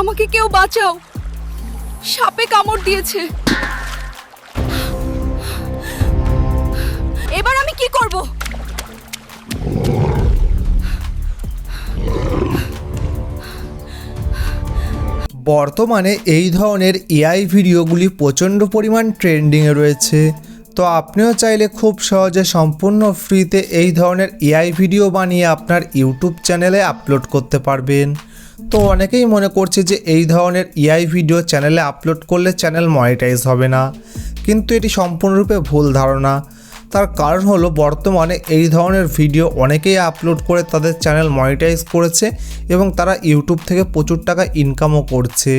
আমাকে কেউ বাঁচাও। সাপে কামড় দিয়েছে। এবার আমি কি করব? বর্তমানে এই ধরনের এআই ভিডিওগুলি প্রচণ্ড পরিমাণ ট্রেন্ডিংয়ে রয়েছে। তো আপনিও চাইলে খুব সহজে সম্পূর্ণ ফ্রিতে এই ধরনের এআই ভিডিও বানিয়ে আপনার ইউটিউব চ্যানেলে আপলোড করতে পারবেন। তো অনেকেই মনে করছে যে এই ধরনের ইআই ভিডিও চ্যানেলে আপলোড করলে চ্যানেল মনিটাইজ হবে না। কিন্তু এটি সম্পূর্ণরূপে ভুল ধারণা। তার কারণ হলো বর্তমানে এই ধরনের ভিডিও অনেকেই আপলোড করে তাদের চ্যানেল মনিটাইজ করেছে এবং তারা ইউটিউব থেকে প্রচুর টাকা ইনকামও করছে।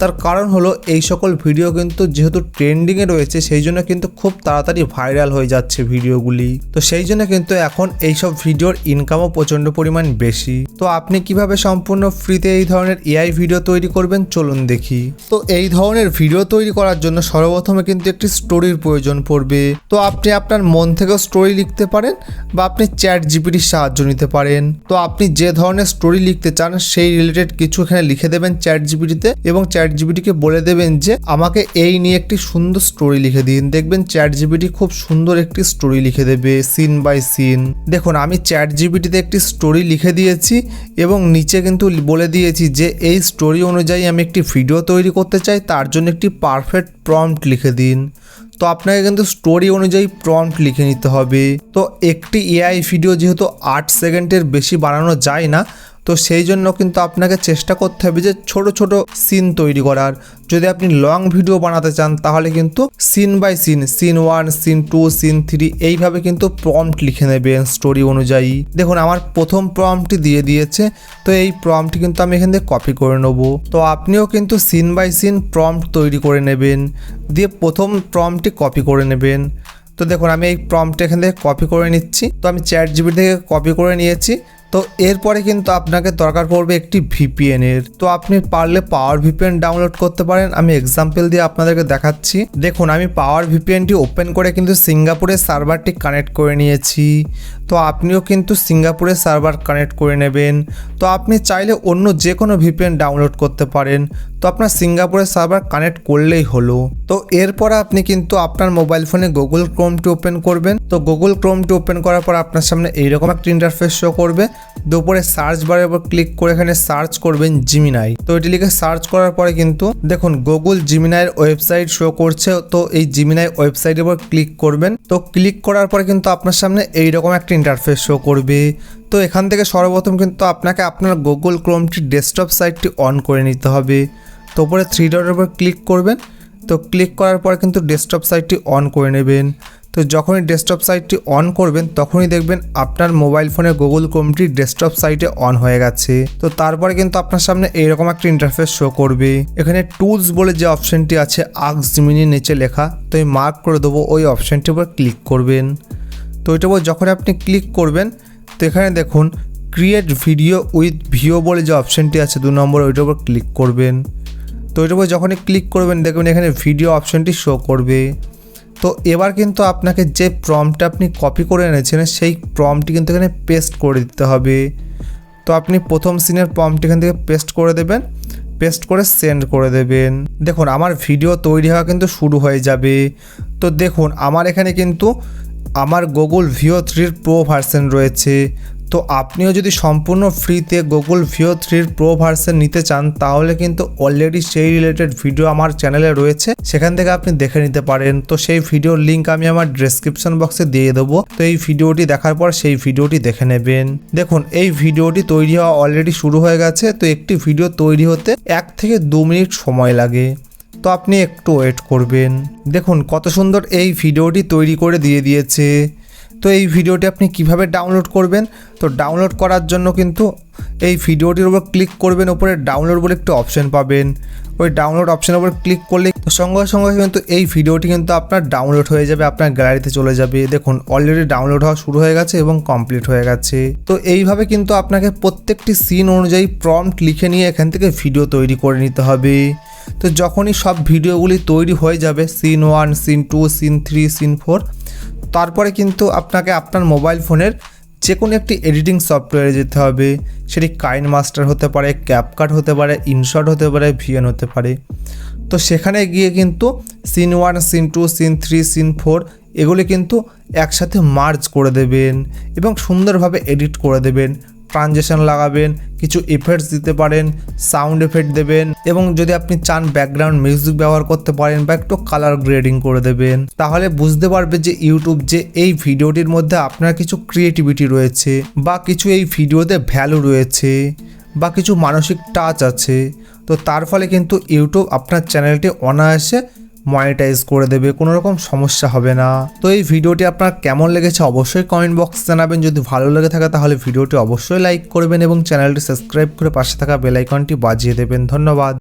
তার কারণ হলো এই সকল ভিডিও কিন্তু যেহেতু ট্রেন্ডিংয়ে রয়েছে, সেই জন্য কিন্তু খুব তাড়াতাড়ি ভাইরাল হয়ে যাচ্ছে ভিডিওগুলি তো সেই জন্য কিন্তু এখন এইসব ভিডিওর ইনকামও প্রচণ্ড পরিমাণ বেশি। তো আপনি কীভাবে সম্পূর্ণ ফ্রিতে এই ধরনের এআই ভিডিও তৈরি করবেন, চলুন দেখি। তো এই ধরনের ভিডিও তৈরি করার জন্য সর্বপ্রথমে কিন্তু একটি স্টোরির প্রয়োজন পড়বে। তো আপনি আপনার মন থেকেও স্টোরি লিখতে পারেন বা আপনি চ্যাট জিপিটির সাহায্য নিতে পারেন। তো আপনি যে ধরনের স্টোরি লিখতে চান, সেই রিলেটেড কিছু এখানে লিখে দেবেন চ্যাট জিপিটিতে এবং চ্যাট জিপিটিকে বলে দেবেন যে, আমাকে এই নিয়ে একটি সুন্দর স্টোরি লিখে দিন। দেখবেন চ্যাট জিপিটি খুব সুন্দর একটি স্টোরি লিখে দেবে সিন বাই সিন দেখুন, আমি চ্যাট জিপিটিতে একটি স্টোরি লিখে দিয়েছি এবং নিচে কিন্তু বলে দিয়েছি যে, এই স্টোরি অনুযায়ী আমি একটি ভিডিও তৈরি করতে চাই, তার জন্য একটি পারফেক্ট প্রম্পট লিখে দিন। তো আপনাকে কিন্তু স্টোরি অনুযায়ী প্রম্পট লিখে নিতে হবে। তো একটি এআই ভিডিও যেহেতু আট সেকেন্ডের বেশি বানানো যায় না তো সেই জন্য কিন্তু আপনাকে চেষ্টা করতে হবে যে ছোট ছোট সিন তৈরি করার। যদি আপনি লং ভিডিও বানাতে চান, তাহলে কিন্তু scene by scene scene one scene two scene three এইভাবে কিন্তু প্রম্পট লিখে নেবেন স্টোরি অনুযায়ী। দেখুন, আমার প্রথম প্রম্পটটি দিয়ে দিয়েছে, তো এই প্রম্পটটি কিন্তু আমি এখান থেকে কপি করে নেব। তো আপনিও কিন্তু সিন বাই সিন প্রম্পট তৈরি করে নেবেন, দিয়ে প্রথম প্রম্পটটি কপি করে নেবেন। তো দেখুন, আমি এই প্রম্পটটা এখান থেকে কপি করে নিচ্ছি। তো আমি চ্যাট জিবি থেকে কপি করে নিয়েছি। তো এরপরে কিন্তু আপনাকে দরকার পড়বে একটি ভিপিএন এর। তো আপনি পারলে পাওয়ার ভিপিএন ডাউনলোড করতে পারেন। আমি এক্সাম্পল দিয়ে আপনাদেরকে দেখাচ্ছি। দেখুন, আমি পাওয়ার ভিপিএনটি ওপেন করে কিন্তু সিঙ্গাপুরের সার্ভারটি কানেক্ট করে নিয়েছি। তো আপনিও কিন্তু সিঙ্গাপুরের সার্ভার কানেক্ট করে নেবেন। তো আপনি চাইলে অন্য যে কোনো ভিপিএন ডাউনলোড করতে পারেন। তো আপনার সিঙ্গাপুরের সার্ভার কানেক্ট করলেই হলো। তো এরপর আপনি কিন্তু আপনার মোবাইল ফোনে গুগল ক্রোমটি ওপেন করবেন। তো গুগল ক্রোমটি ওপেন করার পর আপনার সামনে এইরকম একটা ইন্টারফেস শো করবে। দুপুরে সার্চ বারের উপর ক্লিক করে এখানে সার্চ করবেন জিমিনাই তো এটি লিখে সার্চ করার পরে কিন্তু দেখুন গুগল জিমিনাইয়ের ওয়েবসাইট শো করছে, তো এই জিমিনাই ওয়েবসাইটের উপর ক্লিক করবেন। তো ক্লিক করার পরে কিন্তু আপনার সামনে এইরকম একটা ইন্টারফেস শো করবে। তো এখান থেকে সর্বপ্রথম কিন্তু আপনাকে আপনার গুগল ক্রোমটি ডেস্কটপ সাইটটি অন করে নিতে হবে। তো উপরে থ্রি ডটের উপর ক্লিক করবেন। তো ক্লিক করার পর কিন্তু ডেস্কটপ সাইটটি অন করে নেবেন। তো যখনই ডেস্কটপ সাইটটি অন করবেন, তখনই দেখবেন আপনার মোবাইল ফোনে গুগল ক্রোমটি ডেস্কটপ সাইটে অন হয়ে গেছে। তো তারপরে কিন্তু আপনার সামনে এইরকম একটা ইন্টারফেস শো করবে। এখানে টুলস বলে যে অপশনটি আছে আক্স জিমিনি নিচে লেখা, তো আমি মার্ক করে দেবো ওই অপশনটির উপর ক্লিক করবেন। তো ওইটার উপর যখন আপনি ক্লিক করবেন, তো এখানে দেখুন ক্রিয়েট ভিডিও উইথ ভিও বলে যে অপশনটি আছে দু নম্বর, ওইটার উপর ক্লিক করবেন। তো ওইটার উপর যখনই ক্লিক করবেন, দেখবেন এখানে ভিডিও অপশনটি শো করবে। তো এবার কিন্তু আপনাকে যে প্রমটা আপনি কপি করে এনেছেন সেই প্রমটি কিন্তু এখানে পেস্ট করে দিতে হবে। তো আপনি প্রথম সিনের প্রমটি এখান থেকে পেস্ট করে দেবেন পেস্ট করে সেন্ড করে দেবেন। দেখুন, আমার ভিডিও তৈরি হওয়া কিন্তু শুরু হয়ে যাবে। তো দেখুন, আমার এখানে কিন্তু আমার গুগল ভিও থ্রির প্রো ভার্সন রয়েছে। তো আপনিও যদি সম্পূর্ণ ফ্রিতে গুগল ভিও থ্রির প্রো ভার্সন নিতে চান, তাহলে কিন্তু অলরেডি সেই রিলেটেড ভিডিও আমার চ্যানেলে রয়েছে। সেখান থেকে আপনি দেখে নিতে পারেন। তো সেই ভিডিওর লিঙ্ক আমি আমার ডেসক্রিপশন বক্সে দিয়ে দেবো। তো এই ভিডিওটি দেখার পর সেই ভিডিওটি দেখে নেবেন। দেখুন, এই ভিডিওটি তৈরি হওয়া অলরেডি শুরু হয়ে গেছে। তো একটি ভিডিও তৈরি হতে এক থেকে দু মিনিট সময় লাগে। তো আপনি একটু ওয়েট করবেন। দেখুন, কত সুন্দর এই ভিডিওটি তৈরি করে দিয়ে দিয়েছে। তো এই ভিডিওটি আপনি কীভাবে ডাউনলোড করবেন? তো ডাউনলোড করার জন্য কিন্তু এই ভিডিওটির উপর ক্লিক করবেন ওপরে ডাউনলোড বলে একটি অপশন পাবেন। ওই ডাউনলোড অপশনের উপর ক্লিক করলে সঙ্গে সঙ্গে কিন্তু এই ভিডিওটি কিন্তু আপনার ডাউনলোড হয়ে যাবে, আপনার গ্যালারিতে চলে যাবে। দেখুন অলরেডি ডাউনলোড হওয়া শুরু হয়ে গেছে এবং কমপ্লিট হয়ে গেছে। তো এইভাবে কিন্তু আপনাকে প্রত্যেকটি সিন অনুযায়ী প্রম্পট লিখে নিয়ে এখান থেকে ভিডিও তৈরি করে নিতে হবে। তো যখনই সব ভিডিওগুলি তৈরি হয়ে যাবে scene one scene two scene three scene four তারপরে কিন্তু আপনাকে আপনার মোবাইল ফোনের যে কোনো একটি এডিটিং সফটওয়্যারে যেতে হবে। সেটি কাইন মাস্টার হতে পারে ক্যাপকাট হতে পারে ইনশট হতে পারে ভিএন হতে পারে। তো সেখানে গিয়ে কিন্তু scene one scene two scene three scene four এগুলি কিন্তু একসাথে মার্জ করে দেবেন এবং সুন্দরভাবে এডিট করে দেবেন। ট্রানজেকশন লাগাবেন, কিছু ইফেক্টস দিতে পারেন সাউন্ড এফেক্ট দেবেন এবং যদি আপনি চান ব্যাকগ্রাউন্ড মিউজিক ব্যবহার করতে পারেন বা একটু কালার গ্রেডিং করে দেবেন, তাহলে বুঝতে পারবে যে ইউটিউব যে এই ভিডিওটির মধ্যে আপনার কিছু ক্রিয়েটিভিটি রয়েছে বা কিছু এই ভিডিওতে ভ্যালু রয়েছে বা কিছু মানসিক টাচ আছে। তো তার ফলে কিন্তু ইউটিউব আপনার চ্যানেলটি অনায়াসে মনিটাইজ করে দেবে, কোনো রকম সমস্যা হবে না। তো এই ভিডিওটি আপনার কেমন লেগেছে অবশ্যই কমেন্ট বক্স জানাবেন। যদি ভালো লেগে থাকে তাহলে ভিডিওটি অবশ্যই লাইক করবেন এবং চ্যানেলটি সাবস্ক্রাইব করে পাশে থাকা বেলাইকনটি বাজিয়ে দেবেন। ধন্যবাদ।